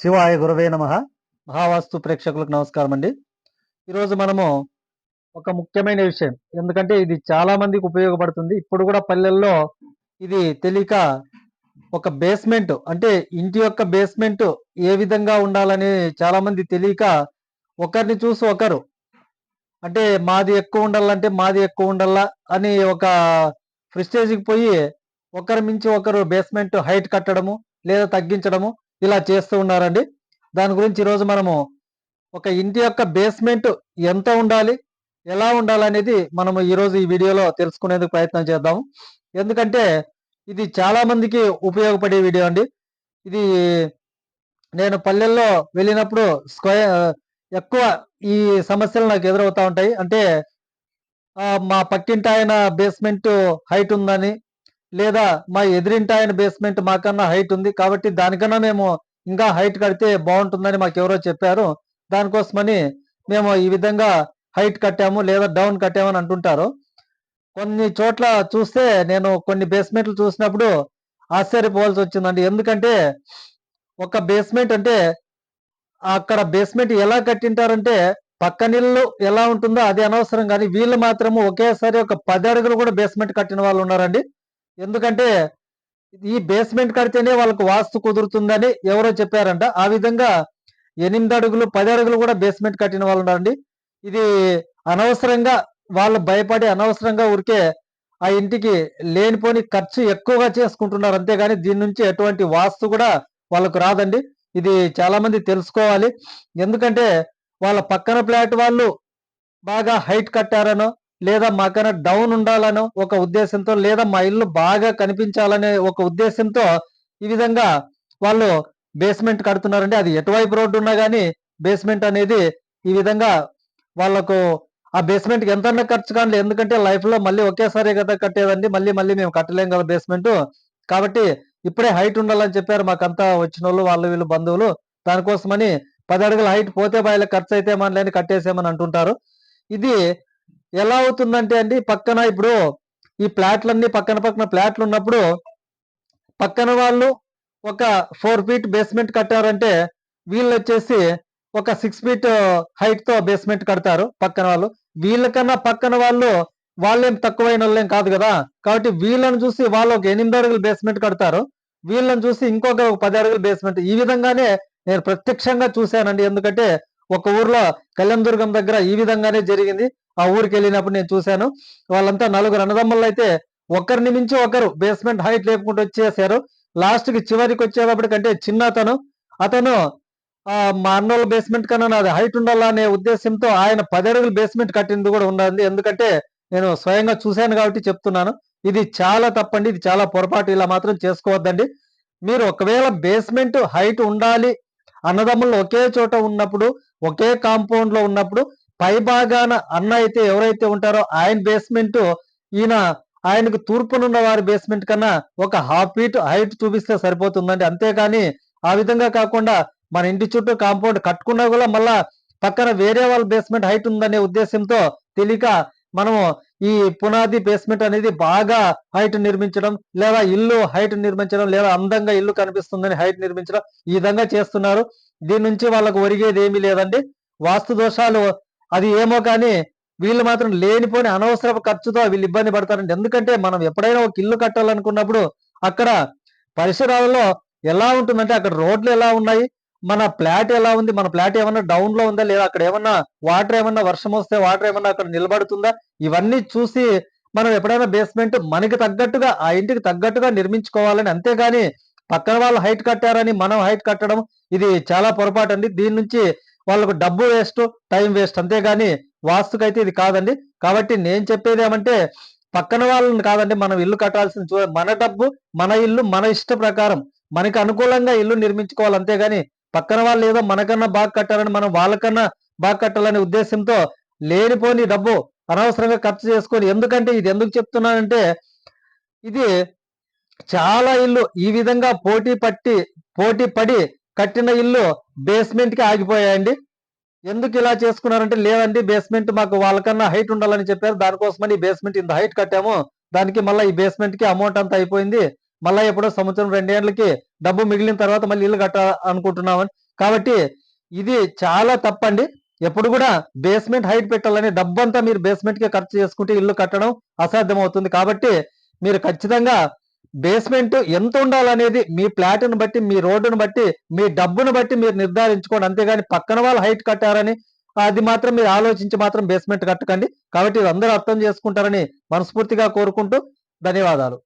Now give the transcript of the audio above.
శివాయ గురవే నమ. మహావాస్తు ప్రేక్షకులకు నమస్కారం అండి. ఈరోజు మనము ఒక ముఖ్యమైన విషయం. ఎందుకంటే ఇది చాలా మందికి ఉపయోగపడుతుంది. ఇప్పుడు కూడా పల్లెల్లో ఇది తెలియక ఒక బేస్మెంట్ అంటే ఇంటి యొక్క బేస్మెంట్ ఏ విధంగా ఉండాలని చాలా మంది తెలియక ఒకరిని చూసి ఒకరు అంటే మాది ఎక్కువ ఉండాలంటే మాది ఎక్కువ ఉండాలా అని ఒక ప్రిస్టేజ్కి పోయి ఒకరి మించి ఒకరు బేస్మెంట్ హైట్ కట్టడము లేదా తగ్గించడము ఇలా చేస్తూ ఉన్నారండి. దాని గురించి ఈరోజు మనము ఒక ఇంటి యొక్క బేస్మెంట్ ఎంత ఉండాలి ఎలా ఉండాలనేది మనము ఈరోజు ఈ వీడియోలో తెలుసుకునేందుకు ప్రయత్నం చేద్దాము. ఎందుకంటే ఇది చాలా మందికి ఉపయోగపడే వీడియో అండి. ఇది నేను పల్లెల్లో వెళ్ళినప్పుడు స్క్వైర్ ఎక్కువ ఈ సమస్యలు నాకు ఎదురవుతూ ఉంటాయి. అంటే మా పక్కింటి ఆయన బేస్మెంట్ హైట్ ఉందని లేదా మా ఎదురింటి ఆయన బేస్మెంట్ మాకన్నా హైట్ ఉంది కాబట్టి దానికన్నా మేము ఇంకా హైట్ కడితే బాగుంటుందని మాకు ఎవరో చెప్పారు. దానికోసమని మేము ఈ విధంగా హైట్ కట్టాము లేదా డౌన్ కట్టామని అంటుంటారు. కొన్ని చోట్ల చూస్తే నేను కొన్ని బేస్మెంట్లు చూసినప్పుడు ఆశ్చర్యపోవాల్సి వచ్చిందండి. ఎందుకంటే ఒక బేస్మెంట్ అంటే అక్కడ బేస్మెంట్ ఎలా కట్టింటారంటే పక్కనిల్లు ఎలా ఉంటుందో అది అనవసరం కానీ వీళ్ళు మాత్రము ఒకేసారి ఒక పది అడుగులు కూడా బేస్మెంట్ కట్టిన వాళ్ళు ఉన్నారండి. ఎందుకంటే ఈ బేస్మెంట్ కడితేనే వాళ్ళకు వాస్తు కుదురుతుందని ఎవరో చెప్పారంట. ఆ విధంగా ఎనిమిది అడుగులు పది అడుగులు కూడా బేస్మెంట్ కట్టిన వాళ్ళు ఉన్నారండి. ఇది అనవసరంగా వాళ్ళు భయపడి అనవసరంగా ఊరికే ఆ ఇంటికి లేనిపోని ఖర్చు ఎక్కువగా చేసుకుంటున్నారు. అంతేగాని దీని నుంచి ఎటువంటి వాస్తు కూడా వాళ్ళకు రాదండి. ఇది చాలా మంది తెలుసుకోవాలి. ఎందుకంటే వాళ్ళ పక్కన ఫ్లాట్ వాళ్ళు బాగా హైట్ కట్టారనో లేదా మాకైనా డౌన్ ఉండాలనో ఒక ఉద్దేశంతో లేదా మా ఇల్లు బాగా కనిపించాలనే ఒక ఉద్దేశంతో ఈ విధంగా వాళ్ళు బేస్మెంట్ కడుతున్నారండి. అది ఎటువైపు రోడ్డు ఉన్నా కానీ బేస్మెంట్ అనేది ఈ విధంగా వాళ్ళకు ఆ బేస్మెంట్ ఎంత ఖర్చు కానీ ఎందుకంటే లైఫ్లో మళ్ళీ ఒకేసారి కదా కట్టేదండి. మళ్ళీ మళ్ళీ మేము కట్టలేం కదా బేస్మెంట్ కాబట్టి ఇప్పుడే హైట్ ఉండాలని చెప్పారు మాకంతా వచ్చిన వాళ్ళు వాళ్ళు వీళ్ళు బంధువులు. దానికోసమని పది అడుగుల హైట్ పోతే బాయిల ఖర్చు అయితే మనలేని కట్టేసేమని అంటుంటారు. ఇది ఎలా అవుతుందంటే అండి పక్కన ఇప్పుడు ఈ ప్లాట్లన్నీ పక్కన పక్కన ప్లాట్లు ఉన్నప్పుడు పక్కన వాళ్ళు ఒక ఫోర్ ఫీట్ బేస్మెంట్ కట్టారంటే వీళ్ళు వచ్చేసి ఒక సిక్స్ ఫీట్ హైట్తో బేస్మెంట్ కడతారు పక్కన వాళ్ళు. వీళ్ళకన్నా పక్కన వాళ్ళు వాళ్ళేం తక్కువైన వాళ్ళేం కాదు కదా. కాబట్టి వీళ్ళని చూసి వాళ్ళు ఒక ఎనిమిది అడుగులు బేస్మెంట్ కడతారు. వీళ్ళని చూసి ఇంకొక పది అడుగులు బేస్మెంట్. ఈ విధంగానే నేను ప్రత్యక్షంగా చూశానండి. ఎందుకంటే ఒక ఊర్లో కళ్యాణదుర్గం దగ్గర ఈ విధంగానే జరిగింది. ఆ ఊరికి వెళ్ళినప్పుడు నేను చూశాను. వాళ్ళంతా నలుగురు అన్నదమ్ములు అయితే ఒకరిని మించి ఒకరు బేస్మెంట్ హైట్ లేపుకుంటూ వచ్చేసారు. లాస్ట్కి చివరికి వచ్చేటప్పటికంటే చిన్న అతను. అతను ఆ, మా అన్నోళ్ళ బేస్మెంట్ కన్నా నాది హైట్ ఉండాలా అనే ఉద్దేశంతో ఆయన పది బేస్మెంట్ కట్టింది కూడా ఉండాలి. ఎందుకంటే నేను స్వయంగా చూశాను కాబట్టి చెప్తున్నాను. ఇది చాలా తప్పండి. ఇది చాలా పొరపాటు. ఇలా మాత్రం చేసుకోవద్దండి. మీరు ఒకవేళ బేస్మెంట్ హైట్ ఉండాలి అన్నదమ్ములు ఒకే చోట ఉన్నప్పుడు ఒకే కాంపౌండ్లో ఉన్నప్పుడు పై భాగాన అన్న అయితే ఎవరైతే ఉంటారో ఆయన బేస్మెంట్ ఈయన ఆయనకు తూర్పునున్న వారి బేస్మెంట్ కన్నా ఒక హాఫ్ ఫీట్ హైట్ చూపిస్తే సరిపోతుందండి. అంతేకాని ఆ విధంగా కాకుండా మన ఇంటి చుట్టూ కాంపౌండ్ కట్టుకున్నా కూడా మళ్ళా పక్కన వేరే వాళ్ళ బేస్మెంట్ హైట్ ఉందనే ఉద్దేశంతో తెలియక మనము ఈ పునాది బేస్మెంట్ అనేది బాగా హైట్ నిర్మించడం లేదా ఇల్లు హైట్ నిర్మించడం లేదా అందంగా ఇల్లు కనిపిస్తుందని హైట్ నిర్మించడం ఈ విధంగా చేస్తున్నారు. దీని నుంచి వాళ్ళకు ఒరిగేది ఏమీ లేదండి. వాస్తు దోషాలు అది ఏమో కానీ వీళ్ళు మాత్రం లేనిపోని అనవసర ఖర్చుతో వీళ్ళు ఇబ్బంది పడతారండి. ఎందుకంటే మనం ఎప్పుడైనా ఒక ఇల్లు కట్టాలనుకున్నప్పుడు అక్కడ పరిసరాలలో ఎలా ఉంటుందంటే అక్కడ రోడ్లు ఎలా ఉన్నాయి మన ఫ్లాట్ ఎలా ఉంది? మన ప్లాట్ ఏమన్నా డౌన్లో ఉందా? లేదా అక్కడ ఏమన్నా వాటర్ ఏమన్నా వర్షం వస్తే వాటర్ ఏమన్నా అక్కడ నిలబడుతుందా? ఇవన్నీ చూసి మనం ఎప్పుడైనా బేస్మెంట్ మనకి తగ్గట్టుగా ఆ ఇంటికి తగ్గట్టుగా నిర్మించుకోవాలని అంతేగాని పక్కన వాళ్ళు హైట్ కట్టారని మనం హైట్ కట్టడం ఇది చాలా పొరపాటు అండి దీని నుంచి వాళ్ళకు డబ్బు వేస్ట్ టైం వేస్ట్ అంతేగాని వాస్తుకైతే ఇది కాదండి. కాబట్టి నేను చెప్పేది ఏమంటే పక్కన వాళ్ళని కాదండి మనం ఇల్లు కట్టాల్సిన మన డబ్బు మన ఇల్లు మన ఇష్ట ప్రకారం. మనకి అనుకూలంగా ఇల్లు నిర్మించుకోవాలి అంతేగాని పక్కన వాళ్ళు ఏదో మనకన్నా బాగా కట్టారని మనం వాళ్ళకన్నా బాగా కట్టాలనే ఉద్దేశంతో లేనిపోని డబ్బు అనవసరంగా ఖర్చు చేసుకొని ఎందుకంటే ఇది ఎందుకు చెప్తున్నానంటే ఇది చాలా ఇల్లు ఈ విధంగా పోటీ పట్టి పోటీ పడి కట్టిన ఇల్లు బేస్మెంట్కి ఆగిపోయాయండి. ఎందుకు ఇలా చేసుకున్నారంటే లేదండి బేస్మెంట్ మాకు వాళ్ళకన్నా హైట్ ఉండాలని చెప్పారు. దానికోసమని బేస్మెంట్ ఇంత హైట్ కట్టాము. దానికి మళ్ళీ ఈ బేస్మెంట్కి అమౌంట్ అంతా అయిపోయింది. మళ్ళీ ఎప్పుడో సంవత్సరం రెండేళ్ళకి డబ్బు మిగిలిన తర్వాత మళ్ళీ ఇల్లు కట్ట అనుకుంటున్నామని. కాబట్టి ఇది చాలా తప్పండి. ఎప్పుడు కూడా బేస్మెంట్ హైట్ పెట్టాలని డబ్బంతా మీరు బేస్మెంట్కి ఖర్చు చేసుకుంటే ఇల్లు కట్టడం అసాధ్యం అవుతుంది కాబట్టి మీరు ఖచ్చితంగా బేస్మెంట్ ఎంత ఉండాలనేది మీ ప్లాట్ను బట్టి మీ రోడ్డును బట్టి మీ డబ్బును బట్టి మీరు నిర్ధారించుకోండి. అంతేగాని పక్కన వాళ్ళు హైట్ కట్టారని అది మాత్రం మీరు ఆలోచించి మాత్రం బేస్మెంట్ కట్టకండి. కాబట్టి ఇది అందరూ అర్థం చేసుకుంటారని మనస్ఫూర్తిగా కోరుకుంటూ ధన్యవాదాలు.